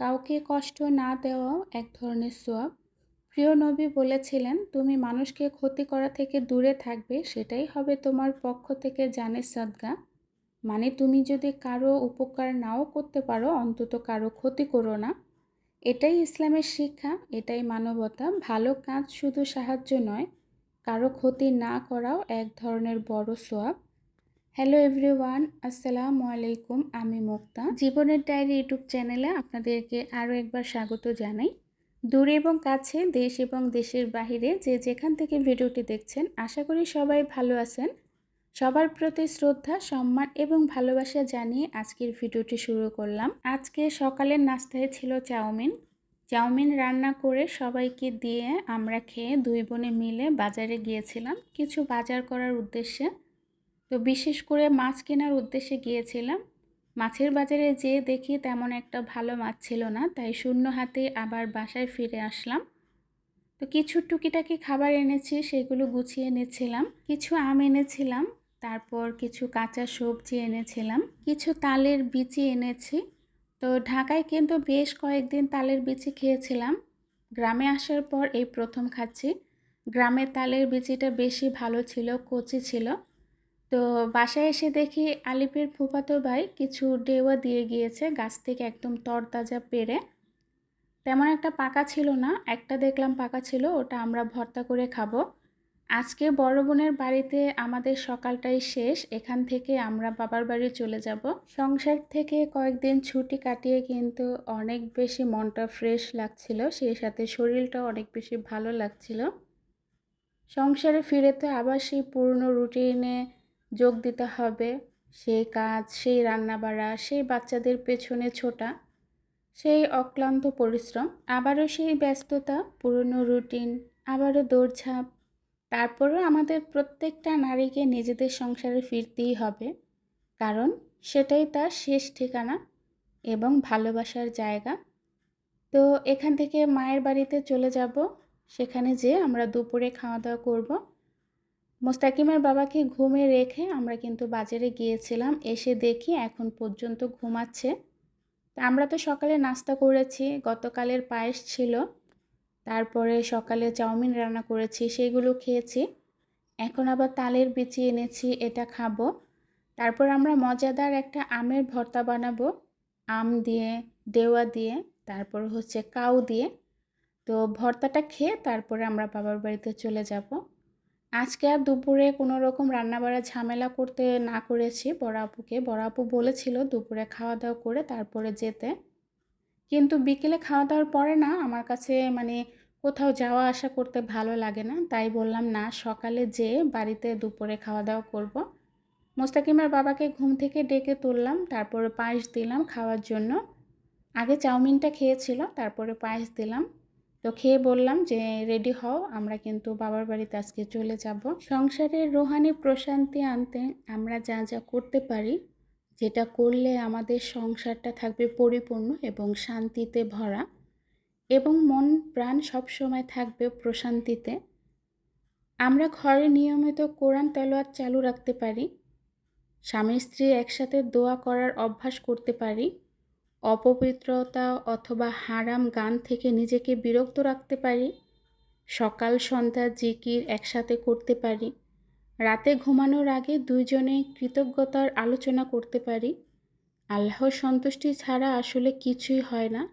কাউকে কষ্ট না দেওয়াও এক ধরনের সোয়াব। প্রিয় নবী বলেছিলেন, তুমি মানুষকে ক্ষতি করা থেকে দূরে থাকবে, সেটাই হবে তোমার পক্ষ থেকে জানে সদগা। মানে তুমি যদি কারও উপকার নাও করতে পারো, অন্তত কারও ক্ষতি করো না। এটাই ইসলামের শিক্ষা, এটাই মানবতা। ভালো কাজ শুধু সাহায্য নয়, কারও ক্ষতি না করাও এক ধরনের বড় সোয়াব। হ্যালো এভরিওয়ান আসসালামু আলাইকুম আমি মুক্তা। জীবনের ডায়েরি ইউটিউব চ্যানেলে আপনাদেরকে আরও একবার স্বাগত জানাই। দূরে এবং কাছে, দেশ এবং দেশের বাহিরে যে যেখান থেকে ভিডিওটি দেখছেন, আশা করি সবাই ভালো আছেন। সবার প্রতি শ্রদ্ধা, সম্মান এবং ভালোবাসা জানিয়ে আজকের ভিডিওটি শুরু করলাম। আজকে সকালের নাস্তায় ছিল চাউমিন। চাউমিন রান্না করে সবাইকে দিয়ে আমরা খেয়ে দুই বোনে মিলে বাজারে গিয়েছিলাম। কিছু বাজার করার উদ্দেশ্যে তো বিশেষ করে মাছ কেনার উদ্দেশ্যে গিয়েছিলাম। মাছের বাজারে যেয়ে দেখি তেমন একটা ভালো মাছ ছিল না, তাই শূন্য হাতে আবার বাসায় ফিরে আসলাম। তো কিছু টুকিটাকি খাবার এনেছি, সেগুলো গুছিয়ে এনেছিলাম। কিছু আম এনেছিলাম, তারপর কিছু কাঁচা সবজি এনেছিলাম, কিছু তালের বিচি এনেছি। তো ঢাকায় কিন্তু বেশ কয়েকদিন তালের বিচি খেয়েছিলাম। গ্রামে আসার পর এই প্রথম খাচ্ছি। গ্রামের তালের বিচিটা বেশি ভালো ছিল, কচি ছিল। তো বাসায় এসে দেখি আলিপের ফুফাতো ভাই কিছু ডেওয়া দিয়ে গিয়েছে গাছ থেকে একদম তরতাজা পেরে তেমন একটা পাকা ছিল না, একটা দেখলাম পাকা ছিল, ওটা আমরা ভর্তা করে খাব। আজকে বড় বোনের বাড়িতে আমাদের সকালটাই শেষ, এখান থেকে আমরা বাবার বাড়ি চলে যাব। সংসার থেকে কয়েকদিন ছুটি কাটিয়ে কিন্তু অনেক বেশি মনটা ফ্রেশ লাগছিল, সেই সাথে শরীরটাও অনেক বেশি ভালো লাগছিল। সংসারে ফিরে তো আবার সেই পুরনো রুটিনে যোগ দিতে হবে। সেই কাজ, সেই রান্নাবাড়া, সেই বাচ্চাদের পেছনে ছোটা, সেই অক্লান্ত পরিশ্রম, আবারও সেই ব্যস্ততা, পুরনো রুটিন, আবারও দৌড়ঝাঁপ। তারপরও আমাদের প্রত্যেকটা নারীকে নিজেদের সংসারে ফিরতেই হবে। কারণ সেটাই তার শেষ ঠিকানা এবং ভালোবাসার জায়গা। তো এখান থেকে মায়ের বাড়িতে চলে যাব। সেখানে যেয়ে আমরা দুপুরে খাওয়া দাওয়া করব। মোস্তাকিমের বাবাকে ঘুমে রেখে আমরা কিন্তু বাজারে গিয়েছিলাম। এসে দেখি এখন পর্যন্ত ঘুমাচ্ছে। আমরা তো সকালে নাস্তা করেছি, গতকালের পায়েস ছিল। তারপরে সকালে চাউমিন রান্না করেছি, সেগুলো খেয়েছি। এখন আবার তালের বিচি এনেছি, এটা খাব। তারপর আমরা মজাদার একটা আমের ভর্তা বানাবো। আম দিয়ে, দেওয়া দিয়ে, তারপর হচ্ছে কাউ দিয়ে। তো ভর্তাটা খেয়ে তারপরে আমরা বাবার বাড়িতে চলে যাব। আজকে আর দুপুরে কোনো রকম রান্নাবাড়া ঝামেলা করতে না করেছি। বড় আপুকে, বড় আপু বলেছিল দুপুরে খাওয়া দাওয়া করে তারপরে যেতে। কিন্তু বিকেলে খাওয়া দাওয়ার পরে না আমার কাছে মানে কোথাও যাওয়া আসা করতে ভালো লাগে না। তাই বললাম, না, সকালে যেয়ে বাড়িতে দুপুরে খাওয়া দাওয়া করব। মোস্তাকিমের বাবাকে ঘুম থেকে ডেকে তুললাম, তারপরে পায়েস দিলাম খাওয়ার জন্য। আগে চাউমিনটা খেয়েছিল, তারপরে পায়েস দিলাম। তো খেয়ে বললাম যে, রেডি হও, আমরা কিন্তু বাবার বাড়িতে আজকে চলে যাব। সংসারের রোহানি প্রশান্তি আনতে আমরা যা যা করতে পারি, যেটা করলে আমাদের সংসারটা থাকবে পরিপূর্ণ এবং শান্তিতে ভরা এবং মন প্রাণ সবসময় থাকবে প্রশান্তিতে। আমরা ঘরে নিয়মিত কোরআন তেলোয়াত চালু রাখতে পারি স্বামী স্ত্রী একসাথে দোয়া করার অভ্যাস করতে পারি অপবিত্রতা অথবা হারাম গান থেকে নিজেকে বিরক্ত রাখতে পারি, সকাল, সন্ধ্যা, জিকির একসাথে করতে পারি, রাতে ঘুমানোর আগে দুইজনে কৃতজ্ঞতার আলোচনা করতে পারি। আল্লাহর সন্তুষ্টি ছাড়া আসলে কিছুই হয় না।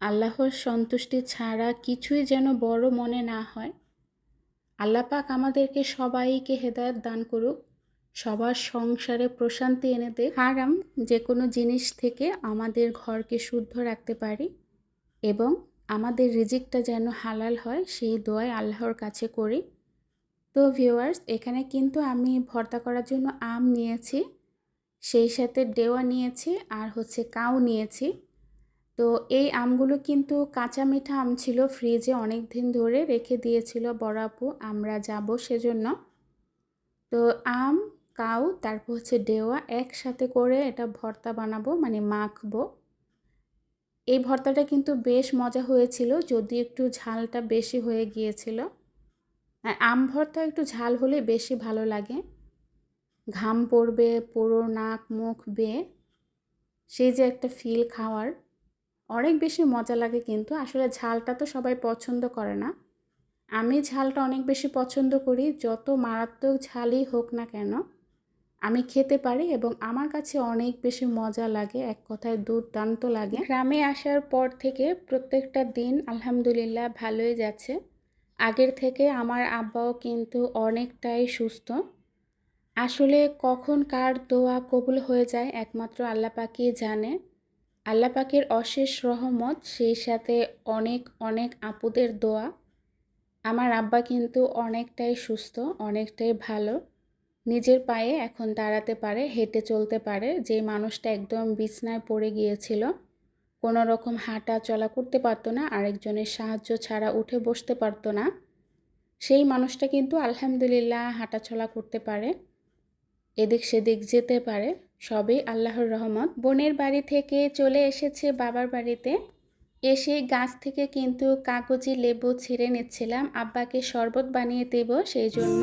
আল্লাহর সন্তুষ্টি ছাড়া কিছুই যেন বড় মনে না হয়। আল্লাপাক আমাদেরকে সবাইকে হেদায়ত দান করুক। সবার সংসারে প্রশান্তি এনে দেয় হারাম যে কোনো জিনিস থেকে আমাদের ঘরকে শুদ্ধ রাখতে পারি এবং আমাদের রিজিকটা যেন হালাল হয়, সেই দোয়াই আল্লাহর কাছে করি। তো ভিউয়ার্স এখানে কিন্তু আমি ভর্তা করার জন্য আম নিয়েছি, সেই সাথে ডেওয়া নিয়েছি আর হচ্ছে কাউ নিয়েছি। তো এই আমগুলো কিন্তু কাঁচা মিঠা আম ছিল ফ্রিজে অনেক দিন ধরে রেখে দিয়েছিল বড় আপু, আমরা যাব সেজন্য। তো আম কাউ, তারপর হচ্ছে ডেওয়া একসাথে করে এটা ভর্তা বানাবো মানে মাখবো। এই ভর্তাটা কিন্তু বেশ মজা হয়েছিল, যদি একটু ঝালটা বেশি হয়ে গিয়েছিল। আর আম ভর্তা একটু ঝাল হলে বেশি ভালো লাগে। ঘাম পড়বে, পুরো নাক, মুখ বেয়ে। সেই যে একটা ফিল খাওয়ার। অনেক বেশি মজা লাগে কিন্তু, আসলে ঝালটা তো সবাই পছন্দ করে না। আমি ঝালটা অনেক বেশি পছন্দ করি, যত মারাত্মক ঝালই হোক না কেন। আমি খেতে পারি এবং আমার কাছে অনেক বেশি মজা লাগে, এক কথায় দুর্দান্ত লাগে। গ্রামে আসার পর থেকে প্রত্যেকটা দিন আলহামদুলিল্লাহ ভালোই যাচ্ছে। আগের থেকে আমার আব্বাও কিন্তু অনেকটাই সুস্থ। আসলে কখন কার দোয়া কবুল হয়ে যায় একমাত্র আল্লাহ পাকই জানে। আল্লাহ পাকের অশেষ রহমত, সেই সাথে অনেক অনেক আপুদের দোয়া। আমার আব্বা কিন্তু অনেকটাই সুস্থ, অনেকটাই ভালো। নিজের পায়ে এখন দাঁড়াতে পারে, হেঁটে চলতে পারে। যে মানুষটা একদম বিছনায় পড়ে গিয়েছিল, কোনো রকম হাঁটা চলা করতে পারতো না, আরেকজনের সাহায্য ছাড়া উঠে বসতে পারতো না। সেই মানুষটা কিন্তু আলহামদুলিল্লাহ হাঁটাচলা করতে পারে, এদিক সেদিক যেতে পারে, সবই আল্লাহর রহমত। বোনের বাড়ি থেকে চলে এসেছে বাবার বাড়িতে। এসে গাছ থেকে কিন্তু কাগজি লেবু ছিঁড়ে নিচ্ছিলাম। আব্বাকে শরবত বানিয়ে দেব সেই জন্য।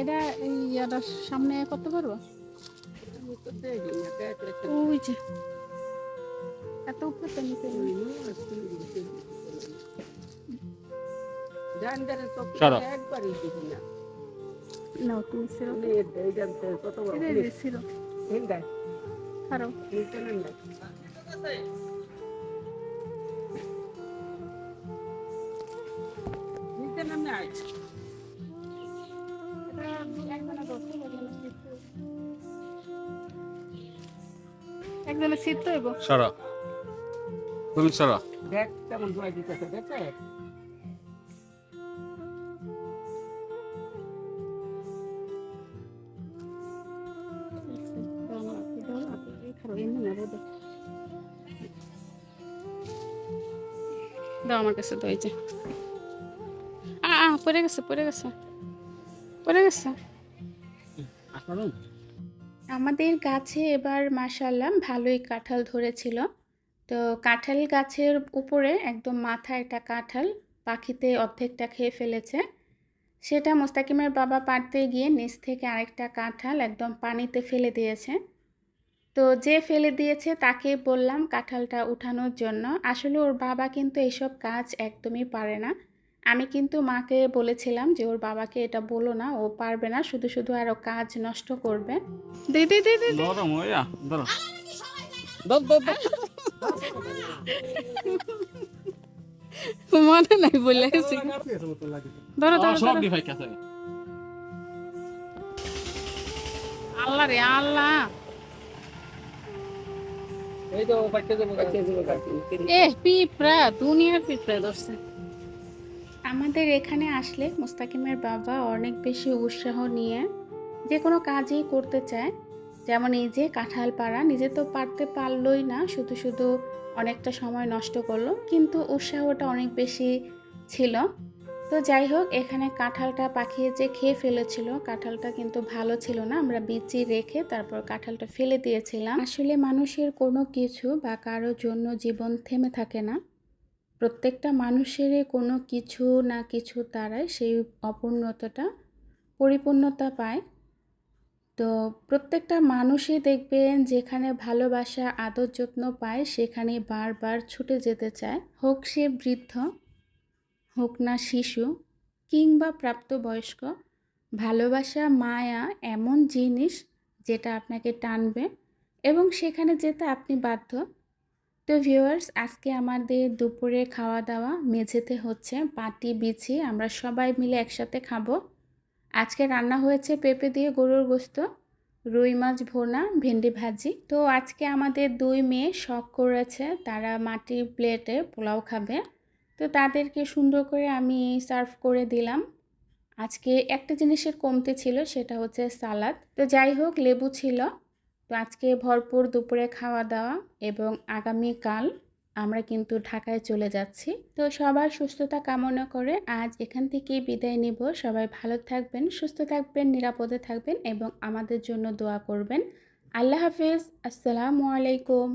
এটা এই ইয়াটা সামনে করতে পারব? ওই যে। এত উপরে তো নিতে up. তুমি সিরো। কত বড় সিরো। শীত তো এবো সরা। তুমি সরা। দেখ কেমন ধোয়া দিতেছে দেখছে দাও আমার কাছে তো এই যে। আ আ পড়ে গেছে পড়ে গেছে। পড়ে গেছে। আসুন আমাদের গাছে এবার মাসাল্লাহ ভালোই কাঁঠাল ধরেছিল। তো কাঁঠাল গাছের উপরে একদম মাথা একটা কাঁঠাল পাখিতে অর্ধেকটা খেয়ে ফেলেছে। সেটা মোস্তাকিমের বাবা পাড়তে গিয়ে নিচ থেকে আরেকটা কাঁঠাল একদম পানিতে ফেলে দিয়েছে। তো যে ফেলে দিয়েছে তাকে বললাম কাঁঠালটা উঠানোর জন্য। আসলে ওর বাবা কিন্তু এইসব কাজ একদমই পারে না। আমি কিন্তু মাকে বলেছিলাম যে ওর বাবাকে এটা বলো না ও পারবে না শুধু শুধু আরও কাজ নষ্ট করবে। মনে নাই বলে ধরো আল্লাহ রে আল্লাহ। এই তো বাচ্চা দেবো বাচ্চা দেবো। এ পিঁপড়া দুনিয়ার পিঁপড়া ধরছে। আমাদের এখানে আসলে মুস্তাকিমের বাবা অনেক বেশি উৎসাহ নিয়ে যে কোনো কাজই করতে চায়। যেমন এই যে কাঁঠাল পাড়া, নিজে তো পারতে পারলই না, শুধু শুধু অনেকটা সময় নষ্ট করল, কিন্তু উৎসাহটা অনেক বেশি ছিল। তো যাই হোক, এখানে কাঁঠালটা পাখিয়ে যে খেয়ে ফেলেছিল, কাঁঠালটা কিন্তু ভালো ছিল না, আমরা বিচি রেখে তারপর কাঁঠালটা ফেলে দিয়েছিলাম। আসলে মানুষের কোনো কিছু বা কারোর জন্য জীবন থেমে থাকে না। প্রত্যেকটা মানুষেরই কোনো কিছু না কিছু দ্বারাই সেই অপূর্ণতাটা, পরিপূর্ণতা পায়। তো প্রত্যেকটা মানুষই দেখবেন যেখানে ভালোবাসা, আদর যত্ন পায় সেখানে বারবার ছুটে যেতে চায়। হোক সে বৃদ্ধ, হোক না শিশু, কিংবা প্রাপ্তবয়স্ক, ভালোবাসা, মায়া এমন জিনিস যেটা আপনাকে টানবে এবং সেখানে যেতে আপনি বাধ্য। তো ভিউয়ার্স আজকে আমাদের দুপুরে খাওয়া দাওয়া মেঝেতে হচ্ছে পাটি বিছি আমরা সবাই মিলে একসাথে খাব। আজকে রান্না হয়েছে পেঁপে দিয়ে গরুর গোস্ত, রুই মাছ ভোনা, ভেন্ডি ভাজি। তো আজকে আমাদের দুই মেয়ে শখ করেছে তারা মাটির প্লেটে পোলাও খাবে। তো তাদেরকে সুন্দর করে আমি সার্ভ করে দিলাম। আজকে একটা জিনিসের কমতি ছিল, সেটা হচ্ছে সালাদ। তো যাই হোক, লেবু ছিল। তো আজকে ভরপুর দুপুরে খাওয়া দাওয়া এবং আগামীকাল আমরা কিন্তু ঢাকায় চলে যাচ্ছি। তো সবার সুস্থতা কামনা করে আজ এখান থেকেই বিদায় নিব। সবাই ভালো থাকবেন, সুস্থ থাকবেন, নিরাপদে থাকবেন এবং আমাদের জন্য দোয়া করবেন। আল্লাহ হাফিজ। আসসালামু আলাইকুম।